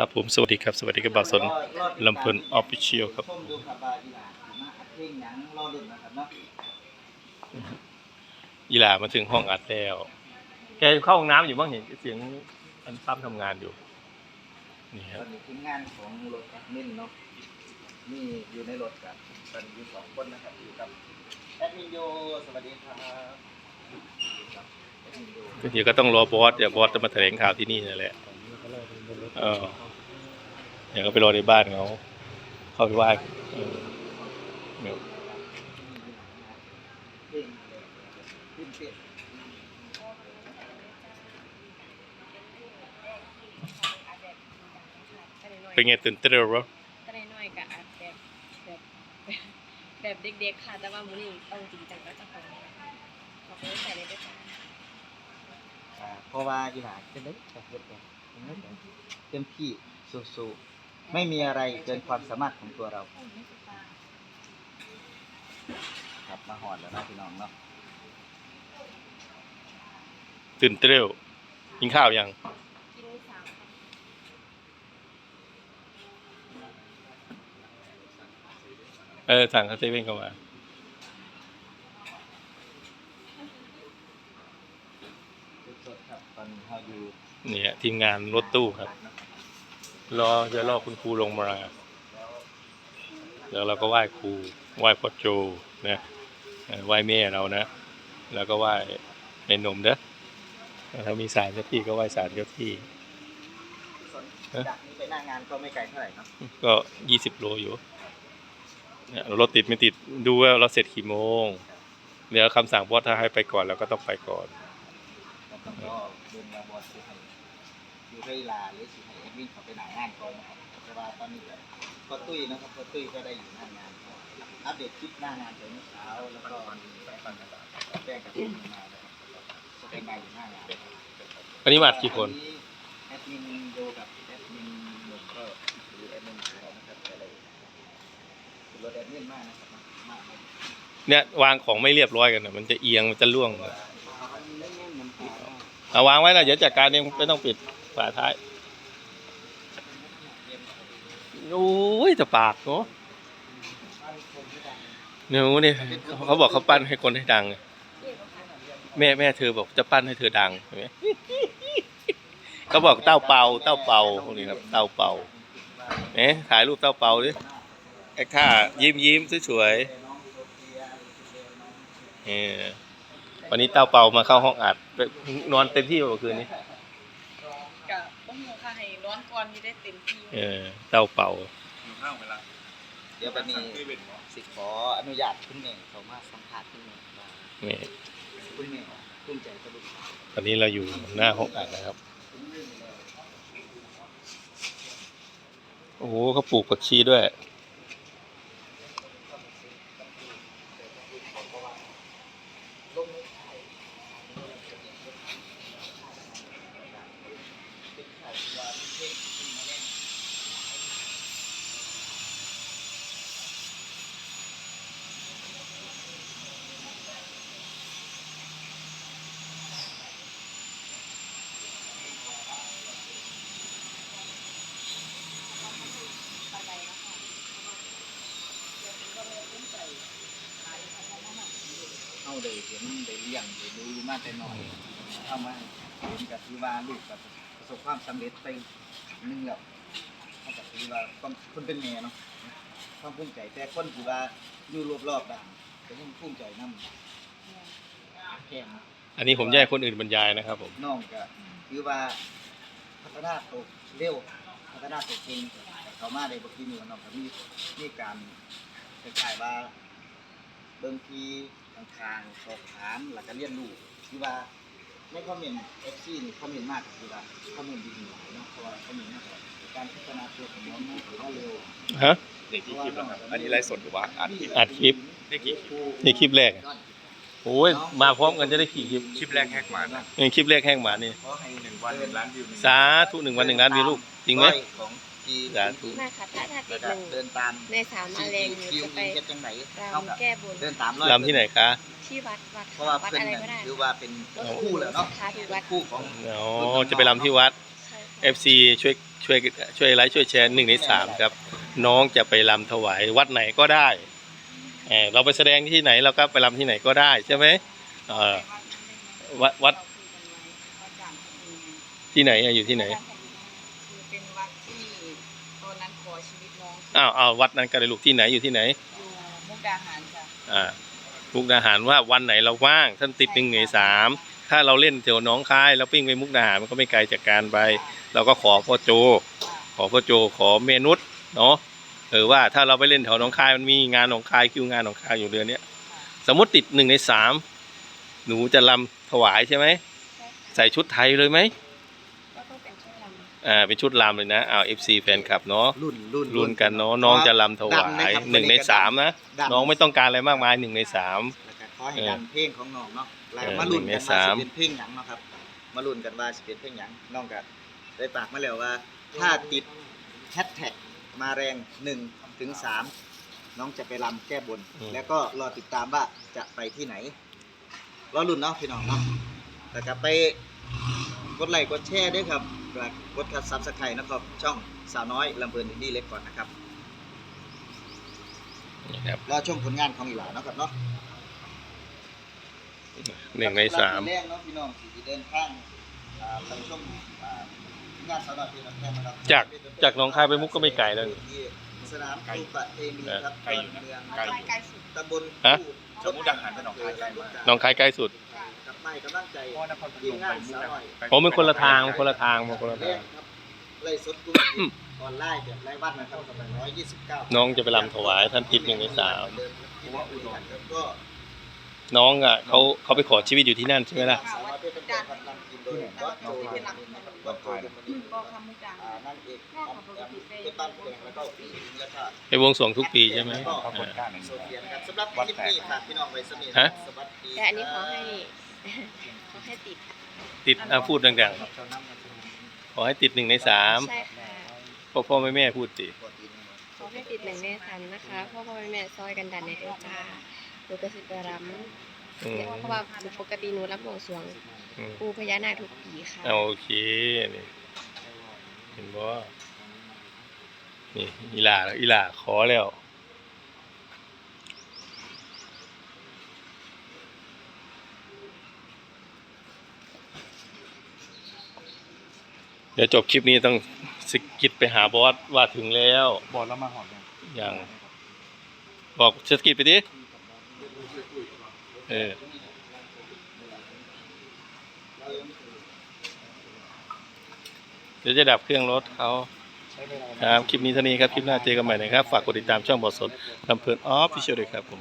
ครับผมสวัสดีครับ สวัสดีครับบ่าวสนลำเพลิน Official ครับชมดูครับว่าอีหลาสิมาอัดเพลงหยังรอรุ่นนะครับเนาะยีหลามาถึงห้องอัดแล้ว แกเข้าห้องน้ำอยู่บ้างเห็นเสียงอันซ้ำทำงานอยู่ นี่คตรัอบนนี้ทีมงานของรถแอดมินเนาะนี่อยู่ในรถกันตอนนี้อยู่สองคนนะครับอยู่กับแอดมินโยสวัสดีครับครับแอดมินโยเดี๋ยวก็ต้องรอบอสเดี๋ยวบอสจะมาแถลงข่าวที่นี่นั่นแหละ เออเดี๋ยวก็ไปรอในบ้านเขาเข้าไปไหว้เออเดี๋ยวเพลงขึ้นเต้นเป็นไงตื่นเต้นเหรอก็ได้น้อยกับอาจแบบแบบแบบเด็กๆค่ะ แต่ว่ามื้อนี้ต้องจริงจังก็จะของบอกเลยใส่เลยด้วยค่ะอ่าเพราะว่าอีหลาจะได้แต่เฮ็ดแบบ เต็มที่สู้ๆไม่มีอะไรเกินความสามารถของตัวเรา ครับมาหอดแล้วนะพี่น้องเนาะตื่นเต้นกินข้าวยังเออสั่งคาเซเว่นเข้ามา สดๆครับตอนนี้เราอยู่ เนี่ยทีมงานรถตู้ครับ รอจะรอคุณครูลงมา แล้วเราก็ไหว้ครูไหว้พ่อโจนะเอ่อไหว้แม่เรานะ แล้วก็ไหว้ในนมเด้อถ้ามีสารเจ้าที่ก็ไหว้สารเจ้าที่เอ๊ะจากนี้ไปหน้างานก็ไม่ไกลเท่าไหร่เนาะก็ยี่สิบโลอยู่เนี่ยรถติดไม่ติดดูว่าเราเสร็จกี่โมง เดี๋ยวคำสั่งบอสถ้าให้ไปก่อนเราก็ต้องไปก่อนแล้วก็เดินมาบอสสิให้ อยู่ให้ลาหรือสิให้เอ็ดวินเขาไปหน้างานก่อนนะครับแต่ว่าตอนนี้ก็ก็ตุ้ยนะครับก็ตุ้ยก็ได้อยู่หน้างานก็อัปเดตคลิปหน้างานไปเมื่อเช้าแล้วก็ไปฟังกันแจ้งกับทีมงานเลยครับจะเป็นไปอยู่หน้างานอันนี้มาอัดกี่คนแอดมินโยกับแอดมินหนุ่มก็หรือแอดมินของเรานะครับก็เลยรถแอดมินมากนะครับมากเลยเนี่ยวางของไม่เรียบร้อยกันนะมันจะเอียงมันจะล่วงอันนี้เล่นๆมันหาเอาวางไว้นะเดี๋ยวจัดการเองไม่ต้องปิด ฝาท้ายโอ้ยแต่ปากเนาะหนูนี่เขาบอกเขาปั้นให้คนให้ดังไงแม่แม่เธอบอกจะปั้นให้เธอดังเห็นไหมเขาบอกเต้าเป่าเต้าเป่าพวกนี้ครับเต้าเป่าเอ๊ะถ่ายรูปเต้าเป่าดิไอ้ข้ายิ้มยิ้มสวยๆเออวันนี้เต้าเป่ามาเข้าห้องอัดนอนเต็มที่เมื่อคืนนี้ ค่ะให้ร้อนก่อนที่ได้เต็มที่เออเต้าเป่าเดี๋ยววันนี้สิขออนุญาตคุณแม่เขามาสัมผัสคุณแม่ว่านี่คุณแม่ภูมิใจกับลูกตอนนี้เราอยู่หน้าห้องอัดนะครับ โอ้โหเขาปลูกผักชีด้วย เอาเลยเห็นได้เลี้ยงได้ดูมาแต่น้อยเอามาเห็นกับถือว่าลูกกับประสบความสำเร็จไปหนึงแล้วเขากับถือว่าคนคนเป็นแม่เนาะความภูมิใจแต่คนถือว่าอยู่รอบๆด่านก็ยังภูมิใจนำแค่นะอันนี้ผมแยกคนอื่นบรรยายนะครับผมน้องก็คือว่าพัฒนาตัวเร็วพัฒนาตัวเก่งแต่เขามาได้บทีนี้น้องก็มีมีการคล้ายๆว่าเบิ่งที ทางๆสอบถามแล้วก็เรียนรู้คือว่าในคอมเมนต์ FC นี่คอมเมนต์มากก็คือว่าคอมเมนต์ดีๆหลายเนาะเพราะว่าคอมเมนต์มากการพัฒนาตัวของน้องมันถือว่าเร็วฮะนี่กี่คลิปแล้วครับ อันนี้ไลฟ์สดหรือว่าอัดคลิปอัดคลิปได้กี่คลิปนี่คลิปแรกโอ้ยมาพร้อมกันจะได้ขี่คลิปคลิปแรกแฮกมานะ เออคลิปแรกแห้งหมานี่ ขอให้หนึ่งวันหนึ่งล้านวิวหนึ่งสาธุหนึ่งวันหนึ่งล้านวิวลูกจริงไหมร้อยของ ทีสาธุ มาค่ะถ้าถ้าติแล้วดก็หนึ่งเดินตามในสาวมาแรงหนูคิวจะไปเฮ็ดจังไหนราเท่ามกับแก้บนเดินตามรอยลำที่ไหนคะ ที่วัดวัดเพราะว่าวัดเพื่อนอะไรเนี่ยก็ได้คือว่าเป็นคู่แล้วเนาะคาที่วัดคู่ของอ๋อ จะไปลำที่วัด ใช่ค่ะ FC ช่วยช่วยช่วยช่วยไลค์ช่วยแชร์หนึ่งในสามครับ น้องจะไปรำถวายวัดไหนก็ได้เออเราไปแสดงที่ไหนเราก็ไปรำที่ไหนก็ได้ใช่ไหมเออวัดวัดที่ไหนอะอยู่ที่ไหนคือเป็นวัดที่ตอนนั้นขอชีวิตน้ องอ้าวอ้าววัดนั้นก็เลยลูกที่ไหนอยู่ที่ไหนอยู่มุกดาหารจ้ะอ่ามุกดาหารว่าวันไหนเราว่างท่านติดหนึ่งในสามถ้าเราเล่นแถวหน้องคายแล้วปิ้งไปมุกดาหารมันก็ไม่ไกลจากการไป เราก็ขอพ่อโจ ขอพ่อโจขอเมนุษเนาะเออว่าถ้าเราไปเล่นแถวหน้องคายมันมีงานหนองคายคิวงานหนองคายอยู่เดือนเนี้ยสมมติติดหนึ่งในสามหนูจะลำถวายใช่ไหมใส่ชุดไทยเลยไหม ก็ต้องเป็นชุดลำ อ่าเป็นชุดลำเลยนะอ้าวเอฟซีแฟนคลับเนาะรุ่นรุ่นรุนกันเนาะน้องจะลำถวาดังนะยครับหนึ่งในสามนะดัน้องไม่ต้องการอะไรมากมายหนึ่งในสามแล้วก็ขอให้ดังเพลงของน้องเนาะแล้วเออมาลุ้นกันหนึ่งในว่าสามสิเป็นเพลงหยังเนาะครับ มาลุ้นกันว่าสิเป็นเพลงหยังน้องก็ได้ปากมาแล้วว่า ถ้าติดแฮชแท็กมาแรง1ถึง3น้องจะไปรำแก้บน แล้วก็รอติดตามว่าจะไปที่ไหนรอลุ้นเนาะพี่น้องเนาะแล้วก็ไปกดไลค์กดแชร์ด้วยครับแล้ว กดคัดซับสไครต์นะครับช่องสาวน้อยลำเพลินอินดี้เล็กก่อนนะครับนี่ครับรอชมผลงานของอีหลาเนาะครับเนาะหนึ่งในสามแรกเนาะพี่น้องที่เดินทางอ่าไปชมอ่างานสาวน้อยเป็นแรกนะครับจากจากหนองคายไปมุกก็ไม่ไกลแล้วนี่ ที่สนามตูปะเตมีครับไกลอยู่นะเมืองไกลใกล้สุดตำบลฮะชมมุกดาหารไปหนองคายใกล้มาก หนองคายใกล้สุด กับไม่กำลังใจเพราะว่านครพนทีมมงาไปนมุกสาวดาน้อหายยผมเป็นคนละทางคนละทางมันคนละแรทางกครับไล่สดกุ้งออนไลน์แบบรายวันนะครับกับร้อยยี่สิบเก้าน้องจะไปรำถวายท่านติดหนึ่งในสามเพราะว่าอุดรก็น้องอะเขาเขาไปขอชีวิตอยู่ที่นั่นใช่ไหมล่ะสาวน้อยเป็นการนำทีมโดยวัดโจวัดโจก็คำมุกดาอ่าหารนั่นเองออมแอมเป็นบ้านแดงแล้วก็ปีนี้แล้วก็ไปบวงสรวงทุกปีใช่ไหมแล้วก็เขาคนกล้าหนึ่งโซเฟียนะครับสำหรับคลิปนี้ฝากพี่น้องไว้สมิธฮะสวัสดีแต่อันนี้ขอให้ ขอให้ติดติดอะพูดดังเจ้าน้ำกันๆขอให้ติดหนึ่งในสามใช่ค่ะพ่อพ่อแม่แม่พูดสิปกติเนี่ยขอให้ติดหนึ่งในสามนะคะพ่อพ่อแม่แม่ซอยกันดันในเดือนจ้าหนูก็สิไปรำอืมเพราะว่าปกติหนูรับบวงสรวงอืมปูพญานาคทุกปีค่ะเอาโอเคนี่เห็นบ่นี่อีหล่าอีหล่าขอแล้ว ดี๋ยวจบคลิปนี้ต้องสกิดไปหาบอสว่าถึงแล้ว บอลแล้วมาหอมยังอย่างบอกสกิดไปดิเออเดี๋ยวจะดับเครื่องรถเขาครับ คลิปนี้เท่านี้ครับ คลิปหน้าเจอกันใหม่นะครับ ฝากกดติดตามช่องบอสสดลำเพลินออฟฟิเชียลด้วยครับผม